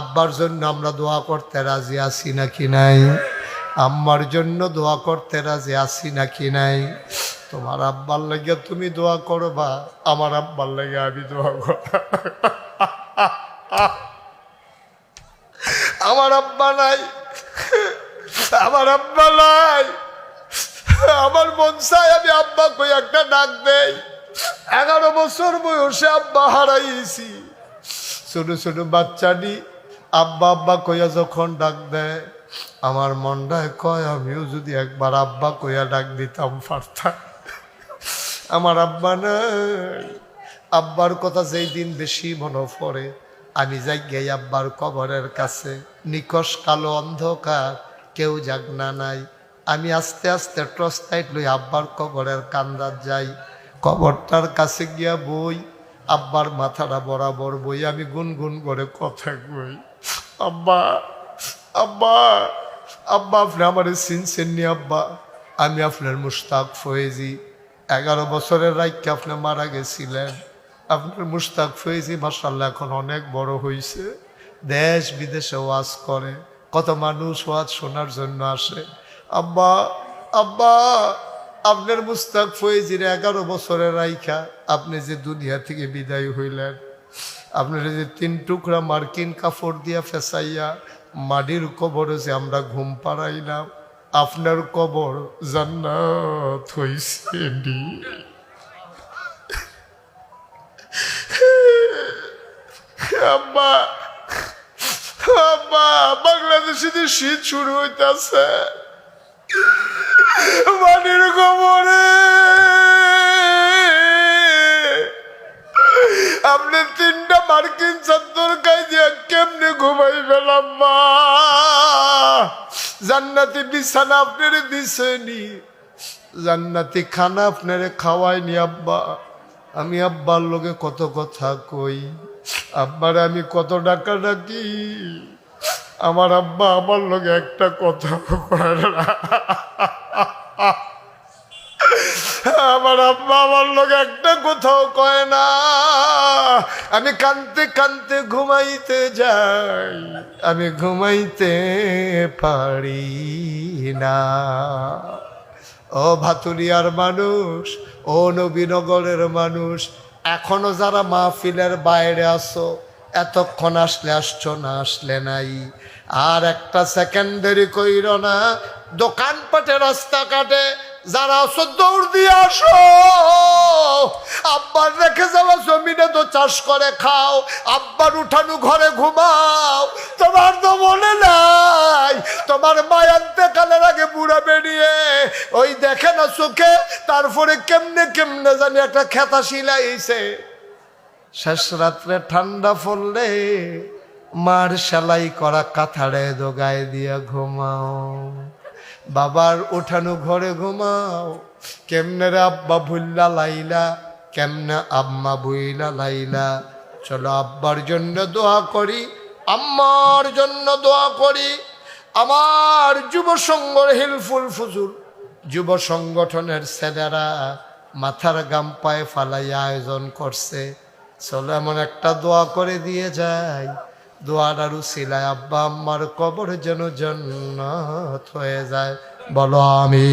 আব্বার জন্য আমরা দোয়া করতে রাজি আছি নাকি নাই? আম্মার জন্য দোয়া করতে রাজি আছি নাকি নাই? তোমার আব্বার লাগে তুমি দোয়া করো বা, আমার আব্বার লাগে আমি দোয়া কর। আমার আব্বা নাই। আমার আব্বা নাই। আমার মন চাই আমি আব্বা কই একটা ডাক দেই। এগারো বছর বয়সে আব্বা হারাইছি। ছোট ছোট বাচ্চাটি আব্বা আব্বা কইয়া যখন ডাক দেয়, আমার মনটায় কয়, আমিও যদি একবার আব্বা কইয়া ডাক দিতাম পারতাম আমার আব্বা নাই। আব্বার কথা যেই দিন বেশি মনে পড়ে, আমি যাই গেই আব্বার কবরের কাছে। নিকশ কালো অন্ধকার, কেউ জাগনা নাই। আমি আস্তে আস্তে টর্চ লই আব্বার কবরের কান্দার যাই। কবরটার কাছে গিয়া বই আব্বার মাথাটা বরাবর বই, আমি গুনগুন করে কথা কই, আব্বা আব্বা আব্বা, আপনি আমার চিনছেন নি, আব্বা? আমি আপনার মুস্তাক ফয়েজি। এগারো বছরের রাইকে আপনি মারা গেছিলেন। আপনার মুস্তাক ফয়েজি মাসাল্লাহ এখন অনেক বড় হয়েছে দেশ বিদেশে ওয়াজ করে। কত মানুষ ওয়াজ শোনার জন্য আসে। আব্বা আব্বা আপনার মুস্তাক ফয়েজির এগারো বছরের রাইখা আপনি যে দুনিয়া থেকে বিদায় হইলেন, আপনার যে তিন টুকরা মার্কিন কাপড় দিয়া ফেসাইয়া মাটির কবরে যে আমরা ঘুম পাড়াইলাম, আপনার কবর জান্নাত হইছে। আম্মা আম্মা বাংলাদেশে শীত শুরু হইতাছে মাটির কবরে আপনি তিনটা মার্কিন গাই দিয়া কেমনে ঘুমাই পেলাম মা? জান্নাতি বিছানা আপনারে দিছেনি। জান্নাতি খানা আপনারে খাওয়াইনি, আব্বা। আমি আব্বার লোকে কত কথা কই? আব্বার আমি কত ডাকা ডাকি আমার আব্বা আমার লোকে একটা কথা না। আমার আব্বা আমার লোক একটা কোথাও কয় না। আমি কানতে কানতে ঘুমাইতে যাই, আমি ঘুমাইতে পারি না। ও ভাতুরিয়ার মানুষ, ও নবীনগরের মানুষ, এখনও যারা মাহফিলের বাইরে আসো এতক্ষণ আসলে আসছো না, আসলে নাই। আর একটা সেকেন্ডারি কইর না দোকানপাটে রাস্তাঘাটে যারা আসো দৌড় দিয়ে আসো, আব্বার রেখে যাওয়া জমিনে তো চাষ করে খাও, আব্বার উঠানো ঘরে ঘুমাও, তোমার তো মনে নাই, তোমার মায়ান্তে কালের আগে বুড়া বেরিয়ে, ওই দেখে না চোখে, তারপরে কেমনে কেমনে জানি একটা খেতা শিলাইছে শেষ রাত্রে ঠান্ডা পড়লে মার সেলাই করা কাথাড়ে দোগায় দিয়া ঘুমাও। বাবার ওঠানো ঘরে ঘুমাও। কেমনে রে আব্বা ভুল্লা লাইলা, কেমনে আম্মা বুইলা লাইলা। চলো আব্বার জন্য দোয়া করি, আম্মার জন্য দোয়া করি। আমার যুব সংঘর হিলফুল ফুজুল যুব সংগঠনের ছেলেরা মাথার গাম পায়ে ফালাই আয়োজন করছে। চলো এমন একটা দোয়া করে দিয়ে যায় দোয়াটারও সিলায় আব্বা আম্মার কবর যেন জন্নত হয়ে যায়। বলো আমি